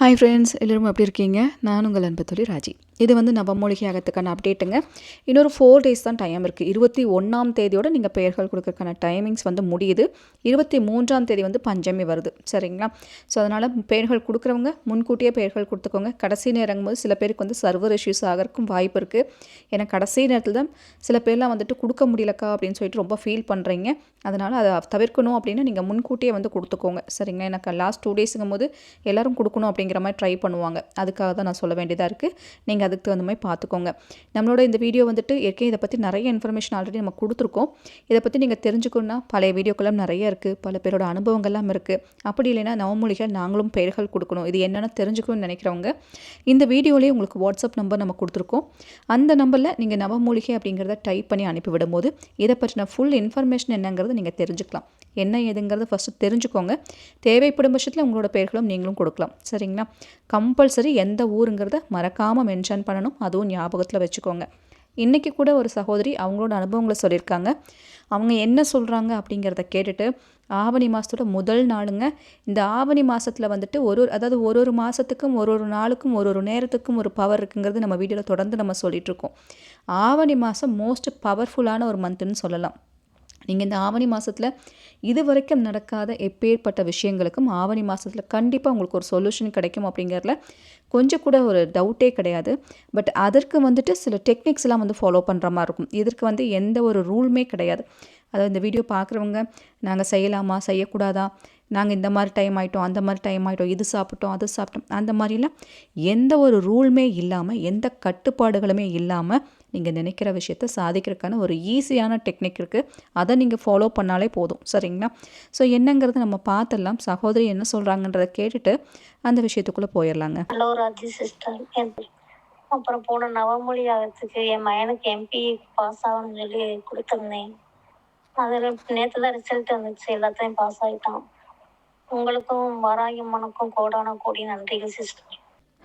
Hi friends எல்லோரும் எப்படி இருக்கீங்க? நான் உங்கள் அன்பத்தொழி ராஜி. இது வந்து நவமூலிகை அப்டேட்டுங்க இன்னொரு ஃபோர் டேஸ் தான் டைம் இருக்குது இருபத்தி ஒன்றாம் தேதியோடு நீங்கள் பெயர்கள் கொடுக்கறதுக்கான டைமிங்ஸ் வந்து முடியுது. இருபத்தி மூன்றாம் தேதி வந்து பஞ்சமி வருது. சரிங்களா? ஸோ அதனால் பெயர்கள் கொடுக்குறவங்க முன்கூட்டியே பெயர்கள் கொடுத்துக்கோங்க. கடைசி நேரங்கும் போது சில பேருக்கு வந்து சர்வர் இஷ்யூஸ் ஆகிறதுக்கும் வாய்ப்பு இருக்குது ஏன்னா கடைசி நேரத்தில் தான் சில பேர்லாம் வந்துட்டு கொடுக்க முடியலக்கா அப்படின்னு சொல்லிட்டு ரொம்ப ஃபீல் பண்ணுறீங்க அதனால் அதை தவிர்க்கணும் அப்படின்னு நீங்கள் முன்கூட்டியே வந்து கொடுத்துக்கோங்க. சரிங்களா? எனக்கு லாஸ்ட் டூ டேஸுங்கும் போது எல்லோரும் கொடுக்கணும் அப்படிங்கிற மாதிரி ட்ரை பண்ணுவாங்க. அதுக்காக தான் நான் சொல்ல வேண்டியதாக இருக்குது நீங்கள் அதுக்கு தகுந்த மாதிரி பார்த்துக்கோங்க. நம்மளோட இந்த வீடியோ வந்துட்டு ஏற்கனவே இதை பற்றி நிறைய இன்ஃபர்மேஷன் ஆல்ரெடி நம்ம கொடுத்துருக்கோம். இதை பற்றி நீங்கள் தெரிஞ்சுக்கணும்னா பழைய வீடியோக்கெல்லாம் நிறைய இருக்குது பல பேரோட அனுபவங்கள்லாம் இருக்குது அப்படி இல்லைன்னா நவமொழிகள் நாங்களும் பெயர்கள் கொடுக்கணும். இது என்னென்னு தெரிஞ்சுக்கணும்னு நினைக்கிறவங்க இந்த வீடியோலேயே உங்களுக்கு வாட்ஸ்அப் நம்பர் நம்ம கொடுத்துருக்கோம். அந்த நம்பரில் நீங்கள் நவமூலிகை அப்படிங்கிறத டைப் பண்ணி அனுப்பி விடும்போது இதை பற்றின ஃபுல் இன்ஃபர்மேஷன் என்னங்கிறது நீங்கள் தெரிஞ்சுக்கலாம். என்ன ஏதுங்கிறத ஃபஸ்ட்டு தெரிஞ்சுக்கோங்க. தேவைப்படும் பட்சத்தில் உங்களோட பெயர்களும் நீங்களும் கொடுக்கலாம். சரிங்களா? கம்பல்சரி எந்த ஊருங்கிறத மறக்காமல் மென்ஷன் பண்ணணும். அதுவும் ஞாபகத்தில் வச்சுக்கோங்க. இன்றைக்கி கூட ஒரு சகோதரி அவங்களோட அனுபவங்களை சொல்லியிருக்காங்க. அவங்க என்ன சொல்கிறாங்க அப்படிங்கிறத கேட்டுட்டு ஆவணி மாதத்தோட முதல் நாளுங்க. இந்த ஆவணி மாதத்தில் வந்துட்டு ஒரு ஒரு அதாவது ஒரு ஒரு மாதத்துக்கும் ஒரு ஒரு நாளுக்கும் ஒரு ஒரு நேரத்துக்கும் ஒரு பவர் இருக்குங்கிறது நம்ம வீடியோவில் தொடர்ந்து நம்ம சொல்லிகிட்ருக்கோம் ஆவணி மாதம் மோஸ்ட் பவர்ஃபுல்லான ஒரு மந்த்துன்னு சொல்லலாம். நீங்கள் இந்த ஆவணி மாதத்தில் இது வரைக்கும் நடக்காத எப்பேற்பட்ட விஷயங்களுக்கும் ஆவணி மாதத்தில் கண்டிப்பாக உங்களுக்கு ஒரு சொல்யூஷன் கிடைக்கும் அப்படிங்கிறதுல கொஞ்சம் கூட ஒரு டவுட்டே கிடையாது. பட் அதற்கு வந்துட்டு சில டெக்னிக்ஸ்லாம் வந்து ஃபாலோ பண்ணுற மாதிரி இருக்கும். இதற்கு வந்து எந்த ஒரு ரூலுமே கிடையாது. அதாவது இந்த வீடியோ பார்க்குறவங்க நாங்கள் செய்யலாமா செய்யக்கூடாதா நாங்கள் இந்த மாதிரி டைம் ஆகிட்டோம் அந்த மாதிரி டைம் ஆகிட்டோம் இது சாப்பிட்டோம் அது சாப்பிட்டோம். அந்த மாதிரிலாம் எந்த ஒரு ரூலுமே இல்லாமல் எந்த கட்டுப்பாடுகளுமே இல்லாமல் நீங்கள் நினைக்கிற விஷயத்த சாதிக்கிறதுக்கான ஒரு ஈஸியான டெக்னிக் இருக்குது அதை நீங்கள் ஃபாலோ பண்ணாலே போதும். சரிங்களா? ஸோ என்னங்கிறது நம்ம பார்த்துடலாம். சகோதரி என்ன சொல்கிறாங்கன்றத கேட்டுட்டு அந்த விஷயத்துக்குள்ளே போயிடலாங்க. ஹலோ ராஜி சிஸ்டர் அப்புறம் போன நவமொழி ஆகிறதுக்கு என் மகனுக்கு எம்பி பாஸ் ஆகணும்னு சொல்லி கொடுத்துருந்தேன். அதில் நேற்று தான் ரிசல்ட் வந்துச்சு. எல்லாத்தையும் பாஸ் ஆகிட்டான் உங்களுக்கும் வராகி மனுக்கும் கோடான கோடி நன்றிகள் சிஸ்டர்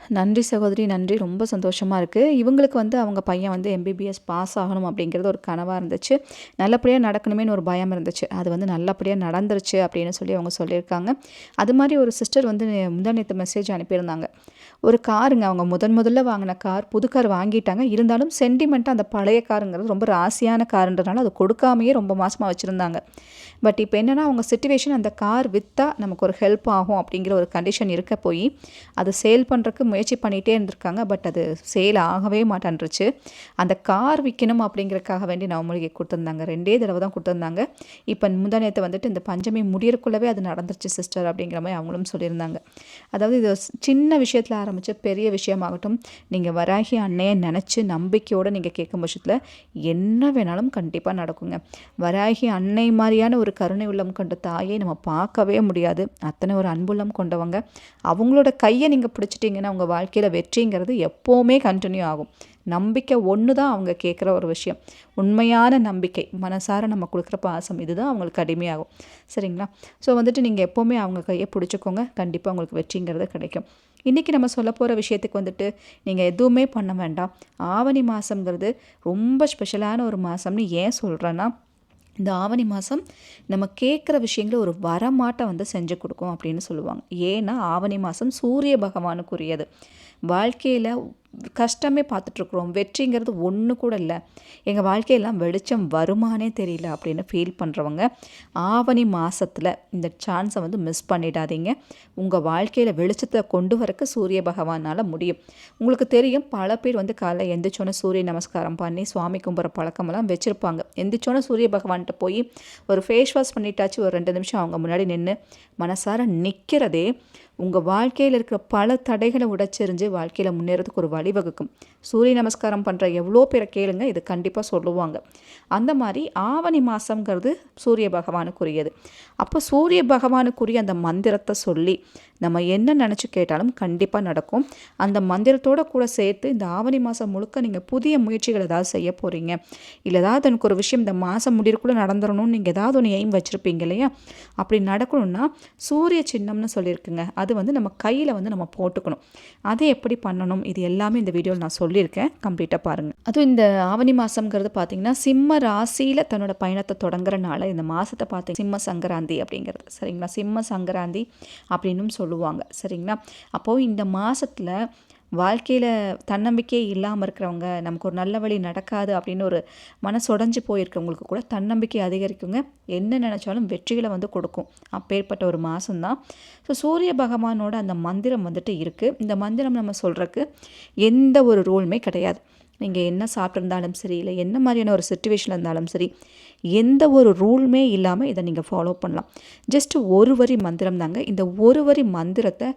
நன்றி சகோதரி நன்றி. ரொம்ப சந்தோஷமாக இருக்குது இவங்களுக்கு வந்து அவங்க பையன் வந்து எம்பிபிஎஸ் பாஸ் ஆகணும் அப்படிங்கிறது ஒரு கனவாக இருந்துச்சு. நல்லபடியாக நடக்கணுமேனு ஒரு பயம் இருந்துச்சு. அது வந்து நல்லபடியாக நடந்துருச்சு அப்படின்னு சொல்லி அவங்க சொல்லியிருக்காங்க. அது மாதிரி ஒரு சிஸ்டர் வந்து முந்தானத்து மெசேஜ் அனுப்பியிருந்தாங்க. ஒரு காருங்க அவங்க முதன் முதல்ல வாங்கின கார் புது கார் வாங்கிட்டாங்க. இருந்தாலும் சென்டிமெண்ட்டாக அந்த பழைய காருங்கிறது ரொம்ப ராசியான காருன்றனால அது கொடுக்காமையே ரொம்ப மாதமாக வச்சுருந்தாங்க. பட் இப்போ என்னென்னா அவங்க சுச்சுவேஷன் அந்த கார் விற்றா நமக்கு ஒரு ஹெல்ப் ஆகும் அப்படிங்கிற ஒரு கண்டிஷன் இருக்க போய் அது சேல் பண்ணுறக்கு முயற்சி பண்ணிகிட்டே இருந்திருக்காங்க. பட் அது சேல் ஆகவே மாட்டேன்ருச்சு அந்த கார் விற்கணும் அப்படிங்கிறக்காக வேண்டி நவமொழிகை கொடுத்துருந்தாங்க. ரெண்டே தடவை தான் கொடுத்துருந்தாங்க. இப்போ முந்தானியத்தை வந்துட்டு இந்த பஞ்சமி முடியறக்குள்ளவே அது நடந்துருச்சு சிஸ்டர் அப்படிங்கிற மாதிரி அவங்களும் சொல்லியிருந்தாங்க. அதாவது இது சின்ன விஷயத்தில் ஆரம்பித்து பெரிய விஷயமாகட்டும் நீங்கள் வராகி அன்னையை நினச்சி நம்பிக்கையோடு நீங்கள் கேட்கும் பட்சத்தில் என்ன வேணாலும் கண்டிப்பாக நடக்குங்க. வராகி அன்னை மாதிரியான ஒரு ஒரு கருணை உள்ளம் கொண்ட தாயை நம்ம பார்க்கவே முடியாது. அத்தனை ஒரு அன்புள்ளம் கொண்டவங்க. அவங்களோட கையை நீங்கள் பிடிச்சிட்டிங்கன்னா உங்கள் வாழ்க்கையில் வெற்றிங்கிறது எப்போவுமே கண்டினியூ ஆகும். நம்பிக்கை ஒன்று தான் அவங்க கேட்குற ஒரு விஷயம். உண்மையான நம்பிக்கை மனசார நம்ம கொடுக்குற பாசம் இதுதான் அவங்களுக்கு அடிமையாகும். சரிங்களா? ஸோ வந்துட்டு நீங்கள் எப்போவுமே அவங்க கையை பிடிச்சிக்கோங்க. கண்டிப்பாக உங்களுக்கு வெற்றிங்கிறது கிடைக்கும். இன்றைக்கி நம்ம சொல்ல போகிற விஷயத்துக்கு வந்துட்டு நீங்கள் எதுவுமே பண்ண வேண்டாம். ஆவணி மாதங்கிறது ரொம்ப ஸ்பெஷலான ஒரு மாதம்னு ஏன் சொல்கிறேன்னா இந்த ஆவணி மாதம் நம்ம கேட்குற விஷயங்களை ஒரு வரமாட்டை வந்து செஞ்சு கொடுக்கும் அப்படின்னு சொல்லுவாங்க. ஏன்னா ஆவணி மாதம் சூரிய பகவானுக்குரியது. வாழ்க்கையில் கஷ்டமே பார்த்துட்ருக்குறோம். வெற்றிங்கிறது ஒன்று கூட இல்லை. எங்கள் வாழ்க்கையெல்லாம் வெளிச்சம் வருமானே தெரியல அப்படின்னு ஃபீல் பண்ணுறவங்க ஆவணி மாதத்தில் இந்த சான்ஸை வந்து மிஸ் பண்ணிடாதீங்க. உங்கள் வாழ்க்கையில் வெளிச்சத்தை கொண்டு வரக்கு சூரிய பகவானால் முடியும். உங்களுக்கு தெரியும் பல பேர் வந்து காலைல எந்திரிச்சோன்னே சூரிய நமஸ்காரம் பண்ணி சுவாமி கும்புற பழக்கமெல்லாம் வச்சுருப்பாங்க. எந்திரிச்சோன்னே சூரிய பகவான்கிட்ட போய் ஒரு ஃபேஸ் வாஷ் பண்ணிட்டாச்சு ஒரு ரெண்டு நிமிஷம் அவங்க முன்னாடி நின்று மனசார நிற்கிறதே உங்கள் வாழ்க்கையில் இருக்கிற பல தடைகளை உடச்செறிஞ்சு வாழ்க்கையில் முன்னேறதுக்கு ஒரு வழிவகுக்கும். சூரிய நமஸ்காரம் பண்ணுற எவ்வளோ பேரை கேளுங்க இது கண்டிப்பாக சொல்லுவாங்க. அந்த மாதிரி ஆவணி மாதங்கிறது சூரிய பகவானுக்குரியது. அப்போ சூரிய பகவானுக்குரிய அந்த மந்திரத்தை சொல்லி நம்ம என்ன நினச்சி கேட்டாலும் கண்டிப்பாக நடக்கும். அந்த மந்திரத்தோடு கூட சேர்த்து இந்த ஆவணி மாதம் முழுக்க நீங்கள் புதிய முயற்சிகள் ஏதாவது செய்ய போகிறீங்க இல்லை ஏதாவது எனக்கு ஒரு விஷயம் இந்த மாதம் முடியறக்குள்ளே நடந்துடணும்னு நீங்கள் ஏதாவது ஒன்று எய்ம் வச்சுருப்பீங்க இல்லையா? அப்படி நடக்கணும்னா சூரிய சின்னம்னு சொல்லியிருக்குங்க. அது வந்து நம்ம கையில் வந்து நம்ம போட்டுக்கணும். அதை எப்படி பண்ணணும்? இது எல்லாமே இந்த வீடியோவில் நான் சொல்லியிருக்கேன். கம்ப்ளீட்டாக பாருங்கள் அதுவும் இந்த ஆவணி மாதங்கிறது பார்த்தீங்கன்னா சிம்ம ராசியில் தன்னோட பயணத்தை தொடங்குறனால இந்த மாதத்தை பார்த்தீங்க சிம்ம சங்கராந்தி அப்படிங்கிறது. சரிங்களா? சிம்ம சங்கராந்தி அப்படின்னும் சொல்லுவாங்க. சரிங்களா? அப்போது இந்த மாதத்தில் வாழ்க்கையில் தன்னம்பிக்கையே இல்லாமல் இருக்கிறவங்க நமக்கு ஒரு நல்ல வழி நடக்காது அப்படின்னு ஒரு மனசொடைஞ்சு போயிருக்கவங்களுக்கு கூட தன்னம்பிக்கை அதிகரிக்குங்க. என்ன நினச்சாலும் வெற்றிகளை வந்து கொடுக்கும். அப்பேற்பட்ட ஒரு மாதம்தான் ஸோ சூரிய பகவானோட அந்த மந்திரம் வந்துட்டு இருக்குது இந்த மந்திரம் நம்ம சொல்கிறக்கு எந்த ஒரு ரூலுமே கிடையாது. நீங்கள் என்ன சாப்பிட்ருந்தாலும் சரி இல்லை என்ன மாதிரியான ஒரு சுச்சுவேஷனில் இருந்தாலும் சரி எந்த ஒரு ரூலுமே இல்லாமல் இதை நீங்கள் ஃபாலோ பண்ணலாம். ஜஸ்ட் ஒரு வரி மந்திரம் தாங்க. இந்த ஒரு வரி மந்திரத்தை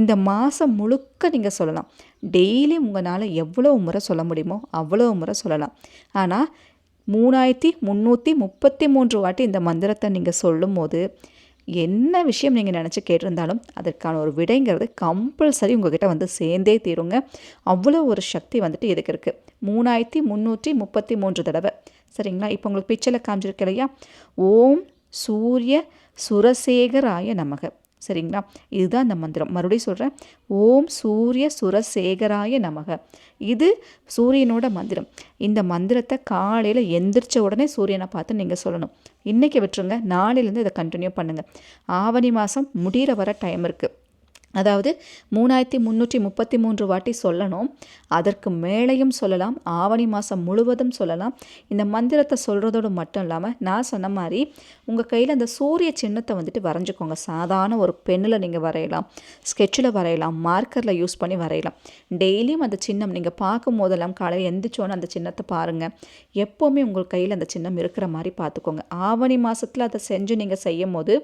இந்த மாதம் முழுக்க நீங்கள் சொல்லலாம். டெய்லி உங்களால் எவ்வளோ முறை சொல்ல முடியுமோ அவ்வளோ முறை சொல்லலாம். ஆனால் மூணாயிரத்தி முந்நூற்றி முப்பத்தி மூன்று வாட்டி இந்த மந்திரத்தை நீங்கள் சொல்லும் போது என்ன விஷயம் நீங்கள் நினச்சி கேட்டிருந்தாலும் அதற்கான ஒரு விடைங்கிறது கம்பல்சரி உங்ககிட்ட வந்து சேர்ந்தே தீருங்க. அவ்வளோ ஒரு சக்தி வந்துட்டு இதுக்கு இருக்குது மூணாயிரத்தி முந்நூற்றி முப்பத்தி மூன்று தடவை. சரிங்களா? இப்போ உங்களுக்கு பிக்சரில் காமிச்சிருக்கு இல்லையா? ஓம் சூரிய சுரசேகராய நமக. சரிங்களா? இதுதான் அந்த மந்திரம். மறுபடியும் சொல்கிறேன் ஓம் சூரிய சுரசேகராய நமக. இது சூரியனோட மந்திரம். இந்த மந்திரத்தை காலையில் எந்திரிச்ச உடனே சூரியனை பார்த்து நீங்கள் சொல்லணும். இன்றைக்கி விட்டுருங்க. நாளையிலேருந்து இதை கண்டினியூ பண்ணுங்கள் ஆவணி மாதம் முடிகிற வர டைம் இருக்குது அதாவது மூணாயிரத்தி முந்நூற்றி முப்பத்தி மூன்று வாட்டி சொல்லணும். அதற்கு மேலையும் சொல்லலாம் ஆவணி மாதம் முழுவதும் சொல்லலாம். இந்த மந்திரத்தை சொல்கிறதோடு மட்டும் இல்லாமல் நான் சொன்ன மாதிரி உங்கள் கையில் அந்த சூரிய சின்னத்தை வந்துட்டு வரைஞ்சிக்கோங்க. சாதாரண ஒரு பெண்ணில் நீங்கள் வரையலாம் ஸ்கெட்சில் வரையலாம் மார்க்கரில் யூஸ் பண்ணி வரையலாம். டெய்லியும் அந்த சின்னம் நீங்கள் பார்க்கும் போதெல்லாம் காலையில் எந்திரிச்சோன்னு அந்த சின்னத்தை பாருங்கள் எப்போவுமே உங்கள் கையில் அந்த சின்னம் இருக்கிற மாதிரி பார்த்துக்கோங்க. ஆவணி மாதத்தில் அதை செஞ்சு நீங்கள் செய்யும் போது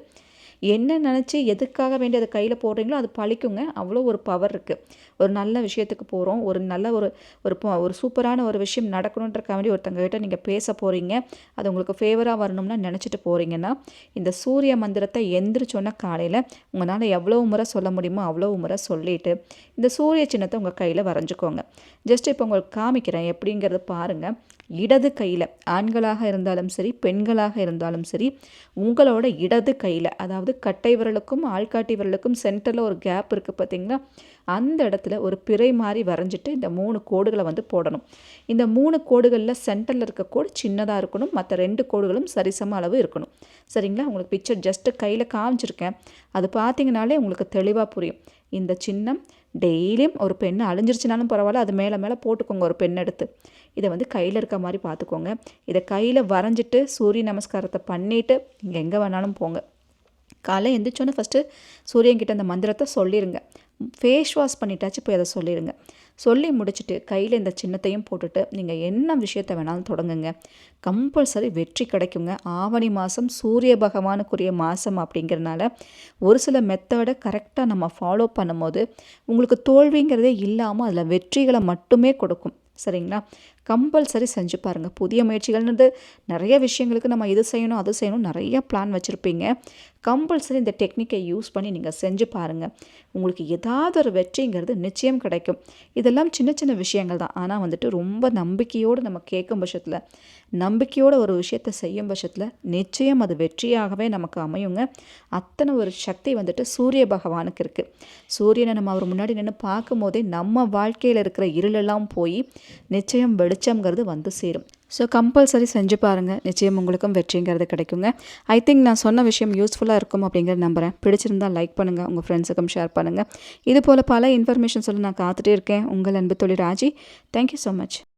என்ன நினச்சி எதுக்காக வேண்டி அதை கையில் போடுறீங்களோ அது பழிக்குங்க. அவ்வளோ ஒரு பவர் இருக்குது ஒரு நல்ல விஷயத்துக்கு போகிறோம் ஒரு நல்ல ஒரு ஒரு ப- ஒரு சூப்பரான ஒரு விஷயம் நடக்கணுன்றக்காக வேண்டி ஒருத்தங்க நீங்கள் பேச போகிறீங்க அது உங்களுக்கு ஃபேவராக வரணும்னா நினச்சிட்டு போகிறீங்கன்னா இந்த சூரிய மந்திரத்தை எந்திரிச்சோன்னா காலையில் உங்களால் எவ்வளோ முறை சொல்ல முடியுமோ அவ்வளோ முறை சொல்லிட்டு இந்த சூரிய சின்னத்தை உங்கள் கையில் வரைஞ்சிக்கோங்க. ஜஸ்ட் இப்போ உங்களுக்கு காமிக்கிறேன். எப்படிங்கிறத பாருங்கள் இடது கையில் ஆண்களாக இருந்தாலும் சரி பெண்களாக இருந்தாலும் சரி உங்களோட இடது கையில் அதாவது கட்டை விரலுக்கும் ஆள்காட்டி விரலுக்கும் சென்டரில் ஒரு கேப் இருக்குது பார்த்தீங்களா அந்த இடத்துல ஒரு பிறை மாதிரி வரைஞ்சிட்டு இந்த மூணு கோடுகளை வந்து போடணும். இந்த மூணு கோடுகளில் சென்டரில் இருக்க கோடு சின்னதாக இருக்கணும் மற்ற ரெண்டு கோடுகளும் சரிசம அளவு இருக்கணும். சரிங்களா? உங்களுக்கு பிக்சர் ஜஸ்ட்டு கையில் காமிச்சிருக்கேன். அது பார்த்தீங்கனாலே உங்களுக்கு தெளிவாக புரியும். இந்த சின்னம் டெய்லியும் ஒரு பெண் அழிஞ்சிருச்சுனாலும் பரவாயில்ல அது மேலே மேலே போட்டுக்கோங்க ஒரு பெண் எடுத்து. இதை வந்து கையில் இருக்க மாதிரி பார்த்துக்கோங்க. இதை கையில் வரைஞ்சிட்டு சூரிய நமஸ்காரத்தை பண்ணிவிட்டு நீங்கள் எங்கே வேணாலும் போங்க. காலை எந்திரிச்சோன்னே ஃபஸ்ட்டு சூரியன்கிட்ட அந்த மந்திரத்தை சொல்லிடுங்க ஃபேஸ் வாஷ் பண்ணிட்டாச்சு போய் அதை சொல்லிடுங்க சொல்லி முடிச்சுட்டு கையில் இந்த சின்னத்தையும் போட்டுட்டு நீங்கள் என்ன விஷயத்தை வேணாலும் தொடங்குங்க. கம்பல்சரி வெற்றி கிடைக்குங்க. ஆவணி மாதம் சூரிய பகவானுக்குரிய மாதம் அப்படிங்கிறனால ஒரு சில மெத்தடை கரெக்டாக நம்ம ஃபாலோ பண்ணும்போது உங்களுக்கு தோல்விங்கிறதே இல்லாமல் அதில் வெற்றிகளை மட்டுமே கொடுக்கும். சரிங்களா? கம்பல்சரி செஞ்சு பாருங்கள் புதிய முயற்சிகள்ன்றது நிறைய விஷயங்களுக்கு நம்ம இது செய்யணும் அது செய்யணும் நிறைய பிளான் வச்சுருப்பீங்க. கம்பல்சரி இந்த டெக்னிக்கை யூஸ் பண்ணி நீங்கள் செஞ்சு பாருங்கள் உங்களுக்கு ஏதாவது ஒரு வெற்றிங்கிறது நிச்சயம் கிடைக்கும். இதெல்லாம் சின்ன சின்ன விஷயங்கள் தான். ஆனால் வந்துட்டு ரொம்ப நம்பிக்கையோடு நம்ம கேட்கும் பட்சத்தில் நம்பிக்கையோடு ஒரு விஷயத்தை செய்யும் பட்சத்தில் நிச்சயம் அது வெற்றியாகவே நமக்கு அமையுங்க. அத்தனை ஒரு சக்தி வந்துட்டு சூரிய பகவானுக்கு இருக்குது சூரியனை நம்ம அவர் முன்னாடி நின்று பார்க்கும்போதே நம்ம வாழ்க்கையில் இருக்கிற இருளெல்லாம் போய் நிச்சயம் வெளிச்சம்ங்கிறது வந்து சேரும். ஸோ கம்பல்சரி செஞ்சு பாருங்கள் நிச்சயம் உங்களுக்கும் வெற்றிங்கிறது கிடைக்குங்க. ஐ திங்க் நான் சொன்ன விஷயம் யூஸ்ஃபுல்லாக இருக்கும் அப்படிங்கிறத நம்புகிறேன் பிடிச்சிருந்தால் லைக் பண்ணுங்கள் உங்கள் ஃப்ரெண்ட்ஸுக்கும் ஷேர் பண்ணுங்கள் இது போல் பல இன்ஃபர்மேஷன் சொல்லி நான் காத்துட்டே இருக்கேன். உங்கள் அன்பு தொழில் ராஜி. Thank you so much